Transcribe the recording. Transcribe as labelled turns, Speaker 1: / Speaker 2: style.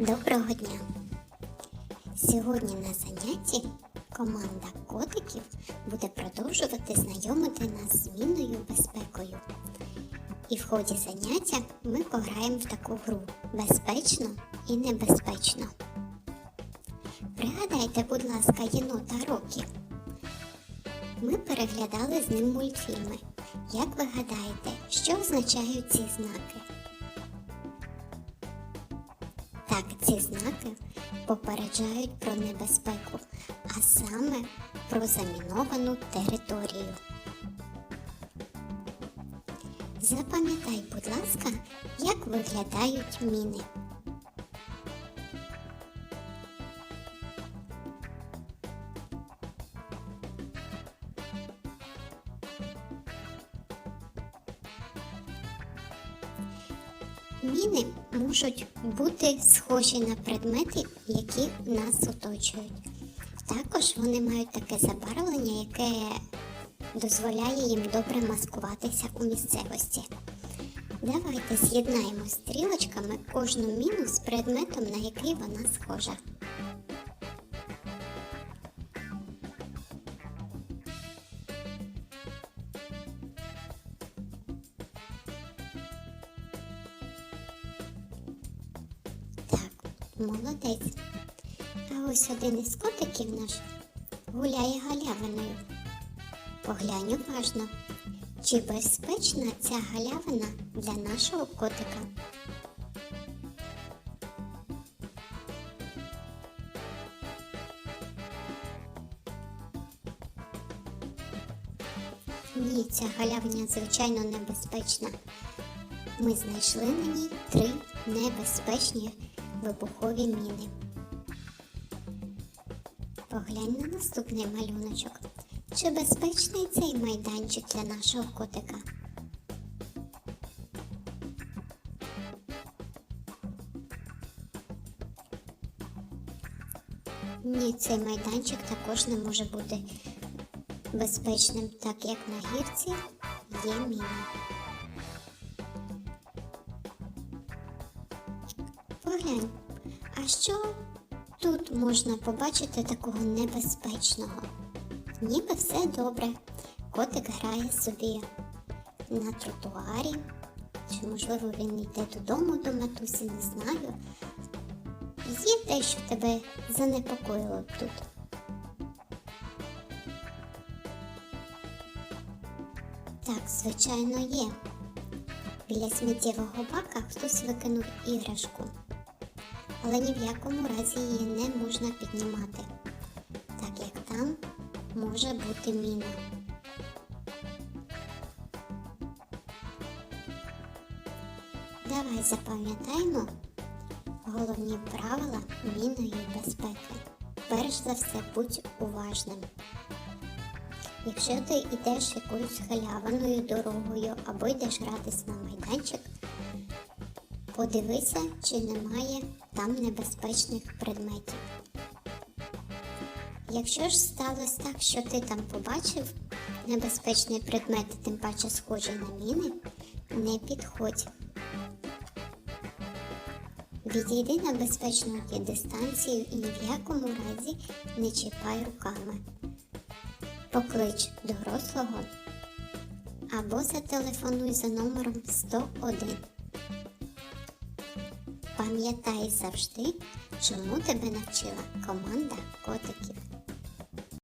Speaker 1: Доброго дня! Сьогодні на занятті команда котиків буде продовжувати знайомити нас з мінною безпекою. І в ході заняття ми пограємо в таку гру безпечно і небезпечно. Пригадайте, будь ласка, єнота Рокі. Ми переглядали з ним мультфільми. Як ви гадаєте, що означають ці знаки? Так, ці знаки попереджають про небезпеку, а саме про заміновану територію. Запам'ятай, будь ласка, як виглядають міни. Міни можуть бути схожі на предмети, які нас оточують. Також вони мають таке забарвлення, яке дозволяє їм добре маскуватися у місцевості. Давайте з'єднаємо стрілочками кожну міну з предметом, на який вона схожа. Молодець. А ось один із котиків наш гуляє галявиною. Поглянь уважно, чи безпечна ця галявина для нашого котика? Ні, ця галявина звичайно небезпечна. Ми знайшли на ній три небезпечні вибухові міни. Поглянь на наступний малюночок. Чи безпечний цей майданчик для нашого котика? Ні, цей майданчик також не може бути безпечним, так як на гірці є міни. Поглянь, а що тут можна побачити такого небезпечного? Ніби все добре. Котик грає собі на тротуарі. Чи, можливо, він йде додому до матусі, не знаю. Є те, що тебе занепокоїло тут. Так, звичайно, є. Біля сміттєвого бака хтось викинув іграшку, але ні в якому разі її не можна піднімати, так як там може бути міна. Давай запам'ятаємо головні правила мінної безпеки. Перш за все, будь уважним. Якщо ти йдеш якоюсь халяваною дорогою або йдеш гратись на майданчик, подивися, чи немає там небезпечних предметів. Якщо ж сталося так, що ти там побачив небезпечний предмет, тим паче схожий на міни, не підходь. Відійди на безпечну дистанцію і ні в якому разі не чіпай руками. Поклич дорослого або зателефонуй за номером 101. Пам'ятай завжди, чому тебе навчила команда котиків.